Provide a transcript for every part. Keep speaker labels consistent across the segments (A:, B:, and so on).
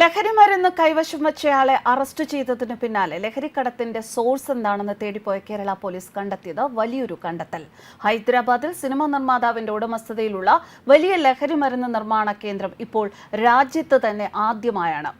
A: ലഹരിമരുന്ന് കൈവശം വെച്ചയാളെ അറസ്റ്റ് ചെയ്തതിന് പിന്നാലെ ലഹരിക്കടത്തിന്റെ സോഴ്സ് എന്താണെന്ന് തേടിപ്പോയ കേരള പോലീസ് കണ്ടെത്തിയത് വലിയൊരു കണ്ടെത്തൽ. ഹൈദരാബാദിൽ സിനിമ നിർമ്മാതാവിന്റെ ഉടമസ്ഥതയിലുള്ള വലിയ ലഹരിമരുന്ന് നിർമ്മാണ കേന്ദ്രം ഇപ്പോൾ രാജ്യത്ത് തന്നെ ആദ്യമായാണ്.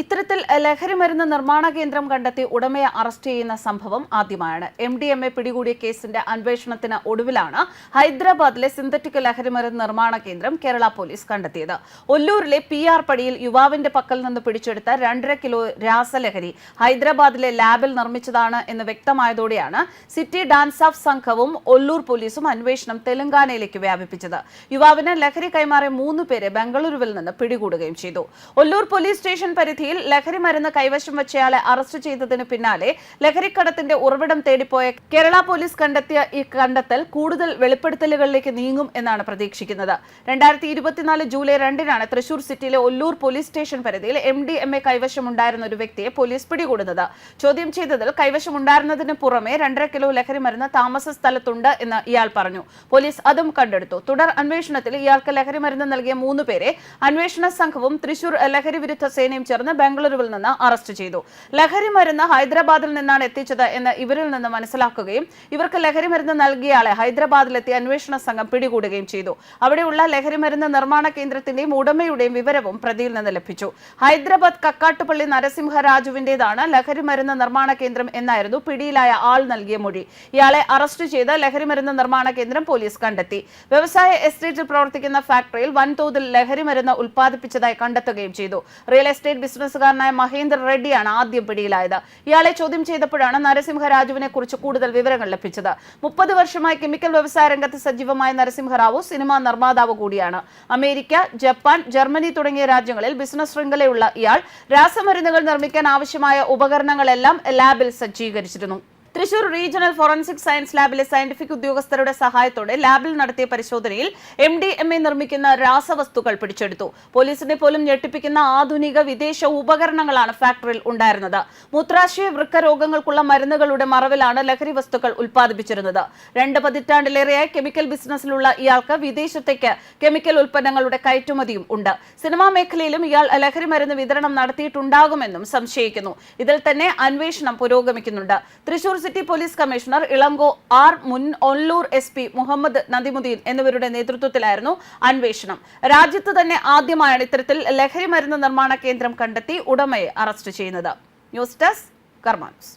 A: ഇത്തരത്തിൽ ലഹരിമരുന്ന് നിർമ്മാണ കേന്ദ്രം കണ്ടെത്തി ഉടമയെ അറസ്റ്റ് ചെയ്യുന്ന സംഭവം ആദ്യമായാണ്. എം ഡി എം എ പിടികൂടിയ കേസിന്റെ അന്വേഷണത്തിന് ഒടുവിലാണ് ഹൈദരാബാദിലെ സിന്തറ്റിക് ലഹരിമരുന്ന് നിർമ്മാണ കേന്ദ്രം കേരള പോലീസ് കണ്ടെത്തിയത്. ഒല്ലൂരിലെ പി ആർ പടിയിൽ യുവാവിന്റെ പക്കൽ നിന്ന് പിടിച്ചെടുത്ത രണ്ടര കിലോ രാസലഹരി ഹൈദരാബാദിലെ ലാബിൽ നിർമ്മിച്ചതാണ് എന്ന് വ്യക്തമായതോടെയാണ് സിറ്റി ഡാൻസ് ഓഫ് സംഘവും ഒല്ലൂർ പോലീസും അന്വേഷണം തെലങ്കാനയിലേക്ക് വ്യാപിപ്പിച്ചത്. യുവാവിന് ലഹരി കൈമാറിയ മൂന്ന് പേരെ ബംഗളൂരുവിൽ നിന്ന് പിടികൂടുകയും ചെയ്തു. ഒല്ലൂർ പോലീസ് സ്റ്റേഷൻ പരിധിയിൽ ലഹരി മരുന്ന് കൈവശം വെച്ചയാളെ അറസ്റ്റ് ചെയ്തതിന് പിന്നാലെ ലഹരിക്കടത്തിന്റെ ഉറവിടം തേടിപ്പോയ കേരള പോലീസ് കണ്ടെത്തിയ ഈ കണ്ടെത്തൽ കൂടുതൽ വെളിപ്പെടുത്തലുകളിലേക്ക് നീങ്ങും എന്നാണ് പ്രതീക്ഷിക്കുന്നത്. രണ്ടായിരത്തി ഇരുപത്തിനാല് ജൂലൈ രണ്ടിനാണ് തൃശൂർ സിറ്റിയിലെ ഒല്ലൂർ പോലീസ് സ്റ്റേഷൻ പരിധിയിൽ എം ഡി എം എ കൈവശമുണ്ടായിരുന്ന ഒരു വ്യക്തിയെ പോലീസ് പിടികൂടുന്നത്. ചോദ്യം ചെയ്തതിൽ കൈവശമുണ്ടായിരുന്നതിന് പുറമെ രണ്ടര കിലോ ലഹരി മരുന്ന് താമസ സ്ഥലത്തുണ്ട് എന്ന് ഇയാൾ പറഞ്ഞു. പോലീസ് അതും കണ്ടെടുത്തു. തുടർ അന്വേഷണത്തിൽ ഇയാൾക്ക് ലഹരി മരുന്ന് നൽകിയ മൂന്ന് പേരെ അന്വേഷണ സംഘവും തൃശൂർ ലഹരി വിരുദ്ധ സേനയും ചേർന്ന് ബംഗളൂരുവിൽ നിന്ന് അറസ്റ്റ് ചെയ്തു. ലഹരി മരുന്ന് ഹൈദരാബാദിൽ നിന്നാണ് എത്തിച്ചത് എന്ന് ഇവരിൽ നിന്ന് മനസ്സിലാക്കുകയും ഇവർക്ക് ലഹരി മരുന്ന് നൽകിയയാളെ ഹൈദരാബാദിലെത്തി അന്വേഷണ സംഘം പിടികൂടുകയും ചെയ്തു. അവിടെയുള്ള ലഹരി മരുന്ന് നിർമ്മാണ കേന്ദ്രത്തിന്റെയും ഉടമയുടെയും വിവരവും പ്രതിയിൽ നിന്ന് ലഭിച്ചു. ഹൈദരാബാദ് കക്കാട്ടുപള്ളി നരസിംഹരാജുവിന്റേതാണ് ലഹരി മരുന്ന് നിർമ്മാണ കേന്ദ്രം എന്നായിരുന്നു പിടിയിലായ ആൾ നൽകിയ മൊഴി. ഇയാളെ അറസ്റ്റ് ചെയ്ത് ലഹരി മരുന്ന് നിർമ്മാണ കേന്ദ്രം പോലീസ് കണ്ടെത്തി. വ്യവസായ എസ്റ്റേറ്റിൽ പ്രവർത്തിക്കുന്ന ഫാക്ടറിയിൽ വൻതോതിൽ ലഹരി മരുന്ന് ഉൽപ്പാദിപ്പിച്ചതായി കണ്ടെത്തുകയും ചെയ്തു. റിയൽ എസ്റ്റേറ്റ് ബിസിനസ്സുകാരനായ മഹേന്ദ്ര റെഡ്ഡിയാണ് ആദ്യം പിടിയിലായത്. ഇയാളെ ചോദ്യം ചെയ്തപ്പോഴാണ് നരസിംഹരാജുവിനെ കുറിച്ച് കൂടുതൽ വിവരങ്ങൾ ലഭിച്ചത്. മുപ്പത് വർഷമായി കെമിക്കൽ വ്യവസായ രംഗത്ത് സജീവമായ നരസിംഹറാവു സിനിമാ നിർമ്മാതാവ് കൂടിയാണ്. അമേരിക്ക ജപ്പാൻ ജർമ്മനി തുടങ്ങിയ രാജ്യങ്ങളിൽ ബിസിനസ് ശൃംഖലയുള്ള ഇയാൾ രാസമരുന്നുകൾ നിർമ്മിക്കാൻ ആവശ്യമായ ഉപകരണങ്ങളെല്ലാം ലാബിൽ സജ്ജീകരിച്ചിരുന്നു. തൃശൂർ റീജിയണൽ ഫോറൻസിക് സയൻസ് ലാബിലെ സയന്റിഫിക് ഉദ്യോഗസ്ഥരുടെ സഹായത്തോടെ ലാബിൽ നടത്തിയ പരിശോധനയിൽ എം ഡി എം എ നിർമ്മിക്കുന്ന രാസവസ്തുക്കൾ പിടിച്ചെടുത്തു. പോലീസിനെ പോലും ഞെട്ടിപ്പിക്കുന്ന ആധുനിക വിദേശ ഉപകരണങ്ങളാണ് ഫാക്ടറിയിൽ ഉണ്ടായിരുന്നത്. മൂത്രാശയ വൃക്ക രോഗങ്ങൾക്കുള്ള മരുന്നുകളുടെ മറവിലാണ് ലഹരി വസ്തുക്കൾ ഉൽപ്പാദിപ്പിച്ചിരുന്നത്. രണ്ട് പതിറ്റാണ്ടിലേറെയായി കെമിക്കൽ ബിസിനസ്സിലുള്ള ഇയാൾക്ക് വിദേശത്തേക്ക് കെമിക്കൽ ഉൽപ്പന്നങ്ങളുടെ കയറ്റുമതിയും ഉണ്ട്. സിനിമാ മേഖലയിലും ഇയാൾ ലഹരി മരുന്ന് വിതരണം നടത്തിയിട്ടുണ്ടാകുമെന്നും സംശയിക്കുന്നു. ഇതിൽ തന്നെ അന്വേഷണം പുരോഗമിക്കുന്നുണ്ട്. Thrissur city police commissioner Elango R മുൻ ഒല്ലൂർ എസ് പി മുഹമ്മദ് നദിമുദ്ദീൻ എന്നിവരുടെ നേതൃത്വത്തിലായിരുന്നു അന്വേഷണം. രാജ്യത്ത് തന്നെ ആദ്യമായാണ് ഇത്തരത്തിൽ ലഹരി മരുന്ന് നിർമ്മാണ കേന്ദ്രം കണ്ടെത്തി ഉടമയെ അറസ്റ്റ് ചെയ്യുന്നത്. News desk കർമാൻസ്